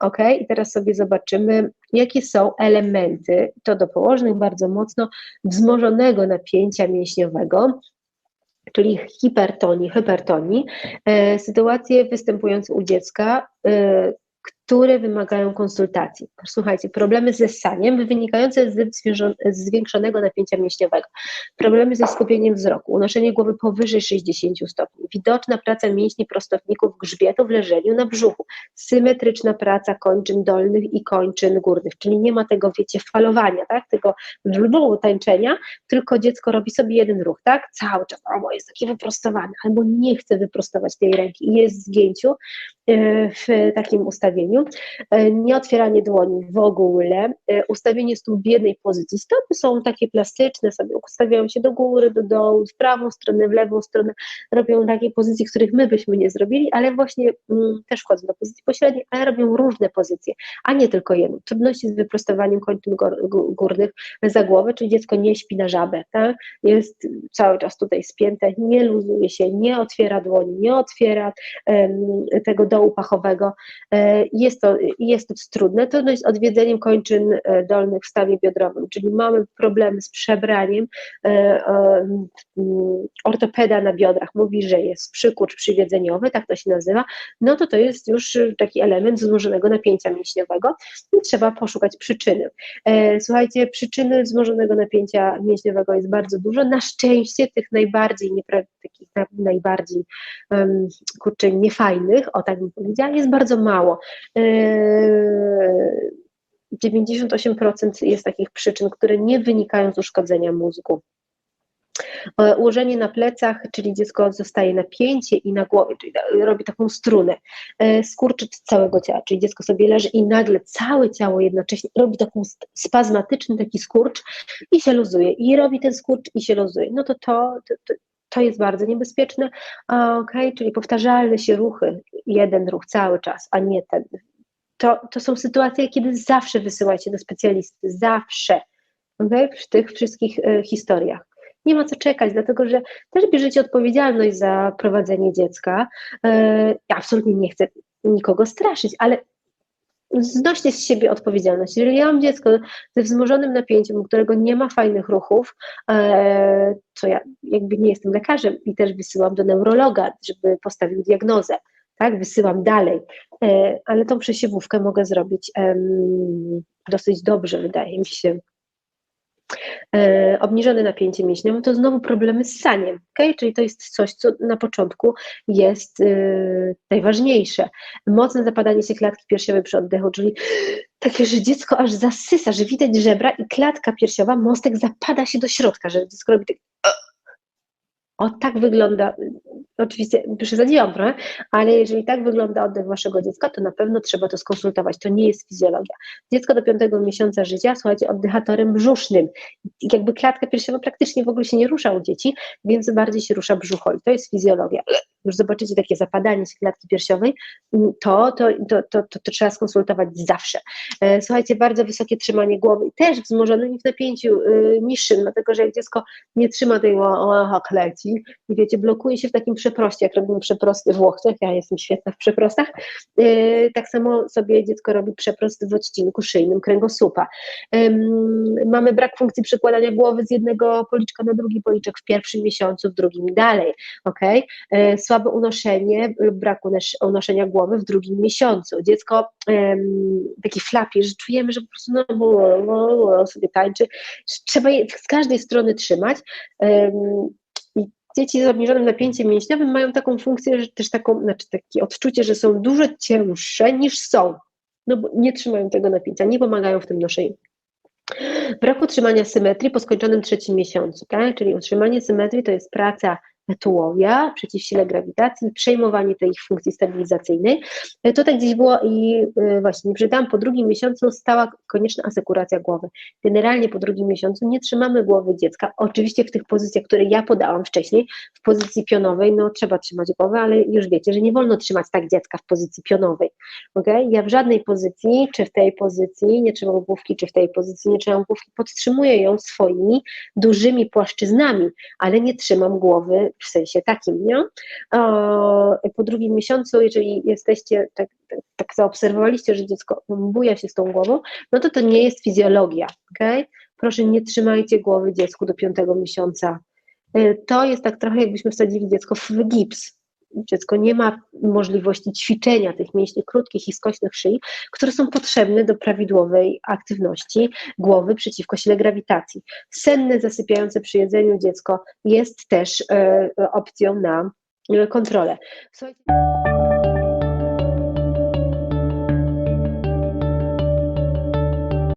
Ok, i teraz sobie zobaczymy, jakie są elementy, to do położnych bardzo mocno wzmożonego napięcia mięśniowego, czyli hipertonii, hypertonii, e, sytuacje występujące u dziecka, e, które wymagają konsultacji. Słuchajcie, problemy ze ssaniem wynikające z zwiększonego napięcia mięśniowego, problemy ze skupieniem wzroku, unoszenie głowy powyżej 60 stopni, widoczna praca mięśni prostowników grzbietu w leżeniu na brzuchu, symetryczna praca kończyn dolnych i kończyn górnych, czyli nie ma tego, wiecie, falowania, tak, tego tańczenia, tylko dziecko robi sobie jeden ruch, tak, cały czas, o, jest takie wyprostowane, albo nie chce wyprostować tej ręki i jest w zgięciu, e, w takim ustawieniu, E, nieotwieranie dłoni w ogóle, e, ustawienie stóp w jednej pozycji. Stopy są takie plastyczne, sobie ustawiają się do góry, do dołu, w prawą stronę, w lewą stronę, robią takie pozycje, których my byśmy nie zrobili, ale właśnie mm, też wchodzą do pozycji pośredniej, ale robią różne pozycje, a nie tylko jedną. Trudności z wyprostowaniem kończyn górnych za głowę, czyli dziecko nie śpi na żabę, tak? jest cały czas tutaj spięte, nie luzuje się, nie otwiera dłoni, nie otwiera um, tego dołu pachowego, e, jest to, jest to trudne, to jest odwiedzeniem kończyn e, dolnych w stawie biodrowym, czyli mamy problemy z przebraniem, e, mm, ortopeda na biodrach mówi, że jest przykurcz przywiedzeniowy, tak to się nazywa, no to to jest już taki element wzmożonego napięcia mięśniowego i trzeba poszukać przyczyny. E, słuchajcie, przyczyny wzmożonego napięcia mięśniowego jest bardzo dużo, na szczęście tych najbardziej, takich najbardziej kurczę, niefajnych, o tak bym powiedziała, jest bardzo mało. 98% jest takich przyczyn, które nie wynikają z uszkodzenia mózgu. E, ułożenie na plecach, czyli dziecko zostaje napięcie i na głowie, czyli robi taką strunę. E, skurczyt całego ciała, czyli dziecko sobie leży i nagle całe ciało jednocześnie robi taką spazmatyczny taki skurcz i się luzuje. I robi ten skurcz i się luzuje. No to to, to, to jest bardzo niebezpieczne, ok, czyli powtarzalne się ruchy, jeden ruch cały czas, a nie ten. To, to są sytuacje, kiedy zawsze wysyłajcie do specjalisty, zawsze, okay, w tych wszystkich y, historiach. Nie ma co czekać, dlatego że też bierzecie odpowiedzialność za prowadzenie dziecka. Y, ja absolutnie nie chcę nikogo straszyć, ale znoście z siebie odpowiedzialność. Jeżeli ja mam dziecko ze wzmożonym napięciem, u którego nie ma fajnych ruchów, e, to ja jakby nie jestem lekarzem i też wysyłam do neurologa, żeby postawił diagnozę, tak, wysyłam dalej, e, ale tą przesiewówkę mogę zrobić dosyć dobrze, wydaje mi się. E, obniżone napięcie mięśniowe, to znowu problemy z saniem, okay? czyli to jest coś, co na początku jest yy, najważniejsze. Mocne zapadanie się klatki piersiowej przy oddechu, czyli takie, że dziecko aż zasysa, że widać żebra i klatka piersiowa, mostek zapada się do środka, że dziecko robi tak o, tak wygląda, oczywiście przesadziłam trochę, ale jeżeli tak wygląda oddech waszego dziecka, to na pewno trzeba to skonsultować. To nie jest fizjologia. Dziecko do piątego miesiąca życia, słuchajcie, oddychatorem brzusznym. Jakby klatka piersiowa praktycznie w ogóle się nie rusza u dzieci, więc bardziej się rusza brzucho i to jest fizjologia. Już zobaczycie takie zapadanie się klatki piersiowej, to, to, to, to, to, to trzeba skonsultować zawsze. E, słuchajcie, bardzo wysokie trzymanie głowy, też wzmożone w napięciu y, niższym, dlatego że jak dziecko nie trzyma tej kleci, i wiecie, blokuje się w takim przeproście, jak robimy przeprosty w łokciach, ja jestem świetna w przeprostach, yy, tak samo sobie dziecko robi przeprost w odcinku szyjnym kręgosłupa. Mamy brak funkcji przekładania głowy z jednego policzka na drugi policzek w pierwszym miesiącu, w drugim dalej, ok? Yy, słabe unoszenie lub brak unoszenia głowy w drugim miesiącu. Dziecko taki flapie, że czujemy, że po prostu no, sobie tańczy. Trzeba je z każdej strony trzymać dzieci z obniżonym napięciem mięśniowym mają taką funkcję, że też taką, znaczy takie odczucie, że są dużo cięższe niż są, no bo nie trzymają tego napięcia, nie pomagają w tym noszeniu. Brak utrzymania symetrii po skończonym trzecim miesiącu, tak? czyli utrzymanie symetrii to jest praca tułowia, przeciwsile grawitacji, przejmowanie tej ich funkcji stabilizacyjnej. E, to tak gdzieś było i e, właśnie, nie przeczytałam, po drugim miesiącu stała konieczna asekuracja głowy. Generalnie po drugim miesiącu nie trzymamy głowy dziecka, oczywiście w tych pozycjach, które ja podałam wcześniej, w pozycji pionowej, no trzeba trzymać głowę, ale już wiecie, że nie wolno trzymać tak dziecka w pozycji pionowej, okay? Ja w żadnej pozycji, czy w tej pozycji nie trzymam główki, czy w tej pozycji nie trzymam główki, podtrzymuję ją swoimi dużymi płaszczyznami, ale nie trzymam głowy w sensie takim, nie? Po drugim miesiącu, jeżeli jesteście tak, tak, tak zaobserwowaliście, że dziecko buja się z tą głową, no to to nie jest fizjologia, ok? Proszę nie trzymajcie głowy dziecku do piątego miesiąca. Y, to jest tak trochę jakbyśmy wsadzili dziecko w gips. Dziecko nie ma możliwości ćwiczenia tych mięśni krótkich i skośnych szyi, które są potrzebne do prawidłowej aktywności głowy przeciwko sile grawitacji. Senne, zasypiające przy jedzeniu dziecko jest też e, opcją na e, kontrolę. Słuchajcie,